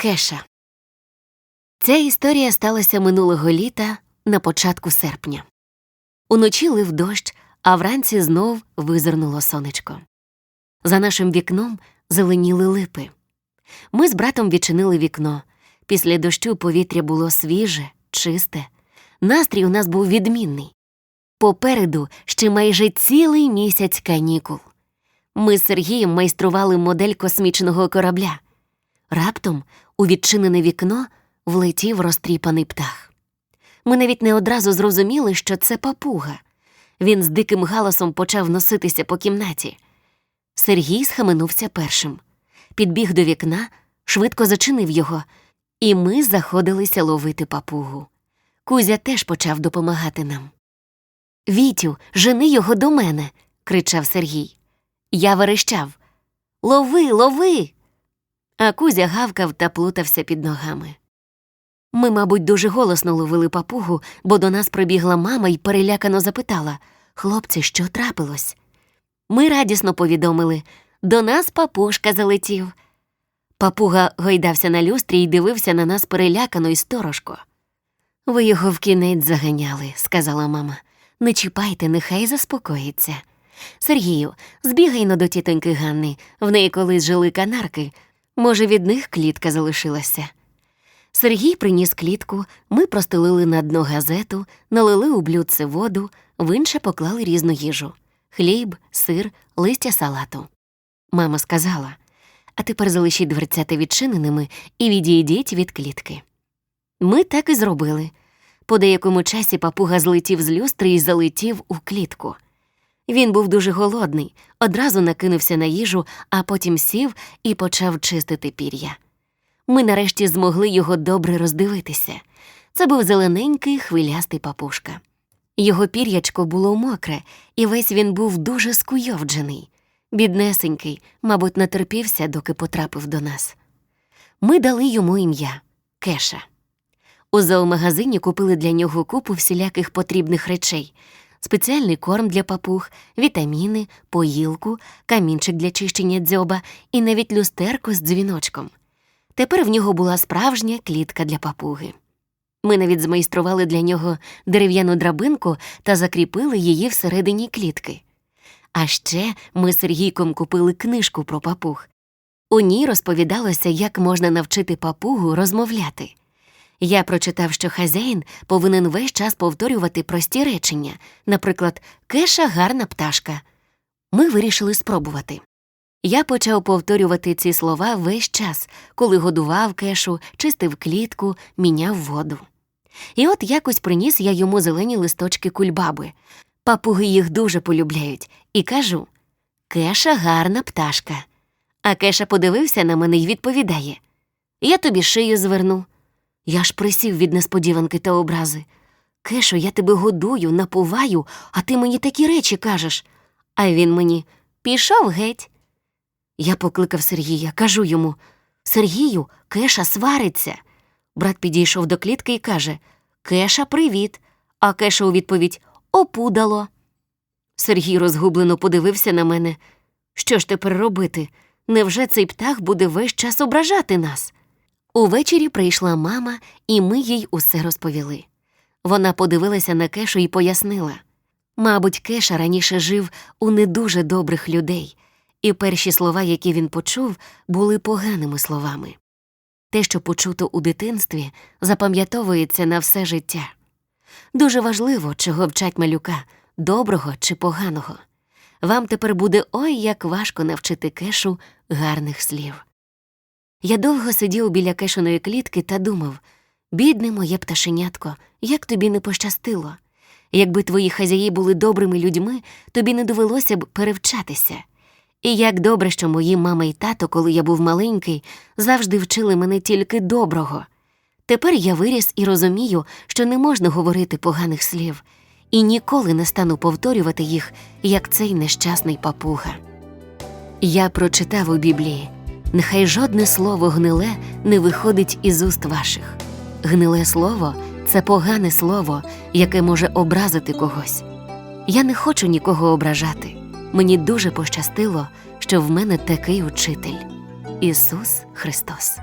Кеша. Ця історія сталася минулого літа на початку серпня. Уночі лив дощ, а вранці знов визирнуло сонечко. За нашим вікном зеленіли липи. Ми з братом відчинили вікно. Після дощу повітря було свіже, чисте. Настрій у нас був відмінний. Попереду ще майже цілий місяць канікул. Ми з Сергієм майстрували модель космічного корабля. Раптом у відчинене вікно влетів розтріпаний птах. Ми навіть не одразу зрозуміли, що це папуга. Він з диким галасом почав носитися по кімнаті. Сергій схаменувся першим, підбіг до вікна, швидко зачинив його, і ми заходилися ловити папугу. Кузя теж почав допомагати нам. Вітю, жени його до мене. кричав Сергій. Я верещав Лови, лови. А Кузя гавкав та плутався під ногами. Ми, мабуть, дуже голосно ловили папугу, бо до нас прибігла мама і перелякано запитала Хлопці, що трапилось? Ми радісно повідомили до нас папушка залетів. Папуга гойдався на люстрі і дивився на нас перелякано і сторожко. Ви його в кінець заганяли, сказала мама. Не чіпайте, нехай заспокоїться. Сергію, збігай но до тітоньки Ганни, в неї колись жили канарки. Може, від них клітка залишилася. Сергій приніс клітку, ми простелили на дно газету, налили у блюдце воду, в інше поклали різну їжу хліб, сир, листя салату. Мама сказала а тепер залишіть дверцята відчиненими і відійдіть від клітки. Ми так і зробили. По деякому часі папуга злетів з люстри і залетів у клітку. Він був дуже голодний, одразу накинувся на їжу, а потім сів і почав чистити пір'я. Ми нарешті змогли його добре роздивитися. Це був зелененький хвилястий папушка. Його пір'ячко було мокре, і весь він був дуже скуйовджений. Біднесенький, мабуть, натерпівся, доки потрапив до нас. Ми дали йому ім'я Кеша. У зоомагазині купили для нього купу всіляких потрібних речей спеціальний корм для папуг, вітаміни, поїлку, камінчик для чищення дзьоба і навіть люстерку з дзвіночком. Тепер в нього була справжня клітка для папуги. Ми навіть змайстрували для нього дерев'яну драбинку та закріпили її всередині клітки. А ще ми з Сергійком купили книжку про папуг. У ній розповідалося, як можна навчити папугу розмовляти. Я прочитав, що хазяїн повинен весь час повторювати прості речення, наприклад, кеша гарна пташка. Ми вирішили спробувати. Я почав повторювати ці слова весь час, коли годував кешу, чистив клітку, міняв воду. І от якось приніс я йому зелені листочки кульбаби. Папуги їх дуже полюбляють, і кажу Кеша гарна пташка. А кеша подивився на мене і відповідає Я тобі шию зверну. Я ж присів від несподіванки та образи. Кешо, я тебе годую, напуваю, а ти мені такі речі кажеш. А він мені пішов геть. Я покликав Сергія, кажу йому Сергію, кеша свариться. Брат підійшов до клітки і каже Кеша, привіт. А кеша у відповідь опудало. Сергій розгублено подивився на мене. Що ж тепер робити? Невже цей птах буде весь час ображати нас? Увечері прийшла мама, і ми їй усе розповіли. Вона подивилася на кешу і пояснила мабуть, кеша раніше жив у не дуже добрих людей, і перші слова, які він почув, були поганими словами. Те, що почуто у дитинстві, запам'ятовується на все життя. Дуже важливо, чого вчать малюка доброго чи поганого. Вам тепер буде ой як важко навчити кешу гарних слів. Я довго сидів біля кешеної клітки та думав бідне моє пташенятко, як тобі не пощастило. Якби твої хазяї були добрими людьми, тобі не довелося б перевчатися. І як добре, що мої мама і тато, коли я був маленький, завжди вчили мене тільки доброго. Тепер я виріс і розумію, що не можна говорити поганих слів, і ніколи не стану повторювати їх, як цей нещасний папуга. Я прочитав у Біблії нехай жодне слово гниле не виходить із уст ваших. Гниле слово це погане слово, яке може образити когось. Я не хочу нікого ображати. Мені дуже пощастило, що в мене такий учитель Ісус Христос.